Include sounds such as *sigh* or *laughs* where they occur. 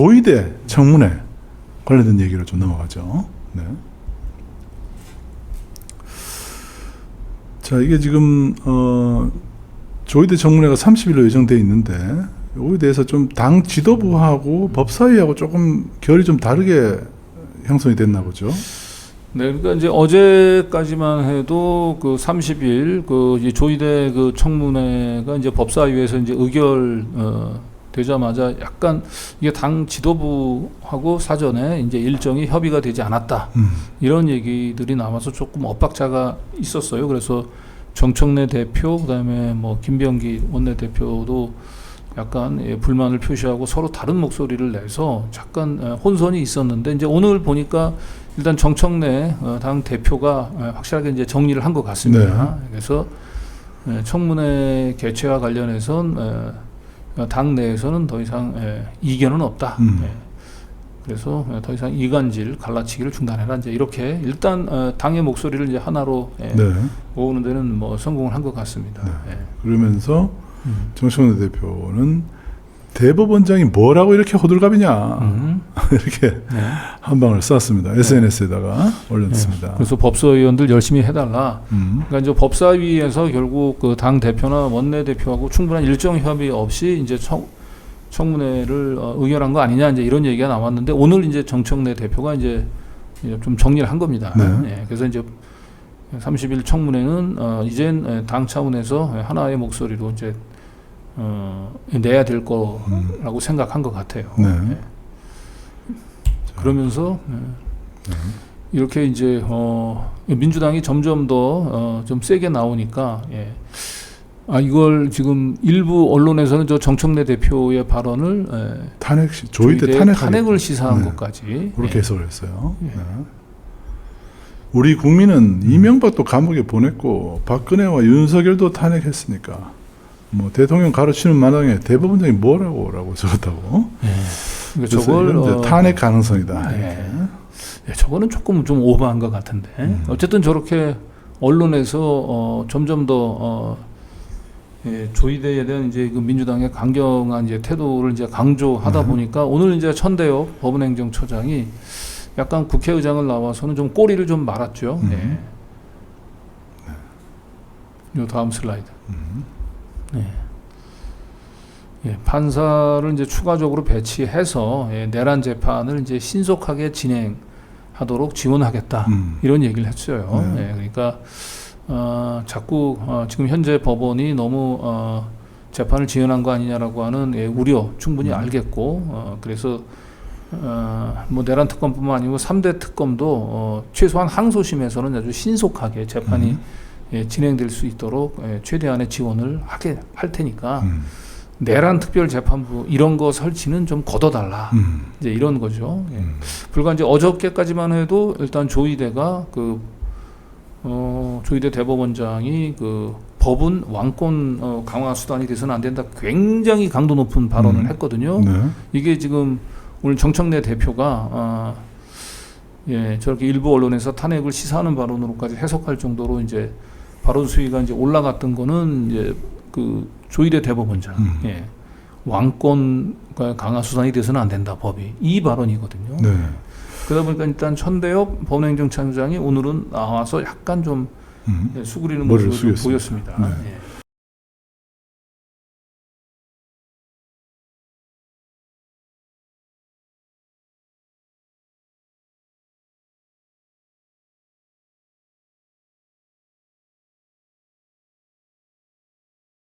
조의대 청문회 관련된 얘기를 좀 넘어가죠. 네. 자, 이게 지금 어 조의대 청문회가 30일로 예정돼 있는데 여기에 대해서 좀 당 지도부하고 법사위하고 조금 결이 좀 다르게 형성이 됐나 보죠. 네, 그러니까 이제 어제까지만 해도 그 30일 그 조의대 그 청문회가 이제 법사위에서 이제 의결 어 되자마자 약간 이게 당 지도부하고 사전에 이제 일정이 협의가 되지 않았다. 음. 이런 얘기들이 나와서 조금 엇박자가 있었어요. 그래서 정청래 대표 그다음에 뭐 김병기 원내 대표도 약간 예, 불만을 표시하고 서로 다른 목소리를 내서 잠깐 예, 혼선이 있었는데 이제 오늘 보니까 일단 정청래 어, 당 대표가 예, 확실하게 이제 정리를 한 것 같습니다. 그래서 예, 청문회 개최와 관련해선 예, 당 내에서는 더 이상 예, 이견은 없다. 음. 예. 그래서 예, 더 이상 이간질 갈라치기를 중단해라 이제 이렇게 일단 어, 당의 목소리를 이제 하나로 예, 네. 모으는 데는 뭐 성공을 한 것 같습니다. 예. 그러면서 음. 정청래 대표는 대법원장이 뭐라고 이렇게 호들갑이냐 음. *laughs* 이렇게 네. 한 방을 쐈습니다. SNS에다가 올렸습니다. 그래서 법사위원들 열심히 해달라. 음. 그러니까 이제 법사위에서 결국 그 당 대표나 원내 대표하고 충분한 일정 협의 없이 이제 청, 청문회를 어, 의결한 거 아니냐 이제 이런 얘기가 나왔는데 오늘 이제 정청래 대표가 이제 좀 정리를 한 겁니다. 네. 예, 그래서 이제 30일 청문회는 어, 이젠 예, 당 차원에서 예, 하나의 목소리로 이제 어, 내야 될 거라고 생각한 것 같아요. 네. 예. 그러면서 예, 이렇게 이제 어, 민주당이 점점 더좀 세게 나오니까 예. 아 이걸 지금 일부 언론에서는 저 정청래 대표의 발언을 예, 탄핵 시 조의대 탄핵 탄핵을 시사한 네. 것까지 그렇게 예. 해석을 했어요. 예. 네. 우리 국민은 이명박도 감옥에 보냈고 박근혜와 윤석열도 탄핵했으니까 뭐 대통령 가르치는 마당에 대법원장이 뭐라고 라고 적었다고. 예. 그러니까 저걸 어, 탄핵 가능성이다. 예. 예, 저거는 조금 좀 오버한 것 같은데 음. 어쨌든 저렇게 언론에서 어, 점점 더 어, 예, 조의대에 대한 이제 그 민주당의 강경한 이제 태도를 이제 강조하다 음. 보니까 오늘 이제 천대엽 법원행정처장이 약간 국회의장을 나와서는 좀 꼬리를 좀 말았죠. 음. 예. 요 다음 슬라이드. 음. 예. 예, 판사를 이제 추가적으로 배치해서 예, 내란 재판을 이제 신속하게 진행하도록 지원하겠다. 음. 이런 얘기를 했어요. 네. 예, 그러니까 어, 자꾸 어, 지금 현재 법원이 너무 어, 재판을 지연한 거 아니냐라고 하는 예, 우려 충분히 음. 알겠고 어, 그래서 어, 뭐 내란 특검뿐만 아니고 3대 특검도 어, 최소한 항소심에서는 아주 신속하게 재판이 음. 예, 진행될 수 있도록 예, 최대한의 지원을 하게 할 테니까 음. 내란 특별 재판부 이런 거 설치는 좀 걷어달라 음. 이제 이런 거죠. 예. 음. 불과 이제 어저께까지만 해도 일단 조의대가 그 어, 조의대 대법원장이 그 법은 왕권 어, 강화 수단이 돼서는 안 된다. 굉장히 강도 높은 발언을 음. 했거든요. 네. 이게 지금 오늘 정청래 대표가 아, 예, 저렇게 일부 언론에서 탄핵을 시사하는 발언으로까지 해석할 정도로 이제 발언 수위가 이제 올라갔던 거는 이제 그 조의대 대법원장, 음. 예, 왕권 강화 수단이 돼서는 안 된다 법이 이 발언이거든요. 네. 그러다 보니까 일단 천대엽 법원행정처장이 오늘은 나와서 약간 좀 음. 예, 수그리는 모습을. 보였습니다. 네. 예.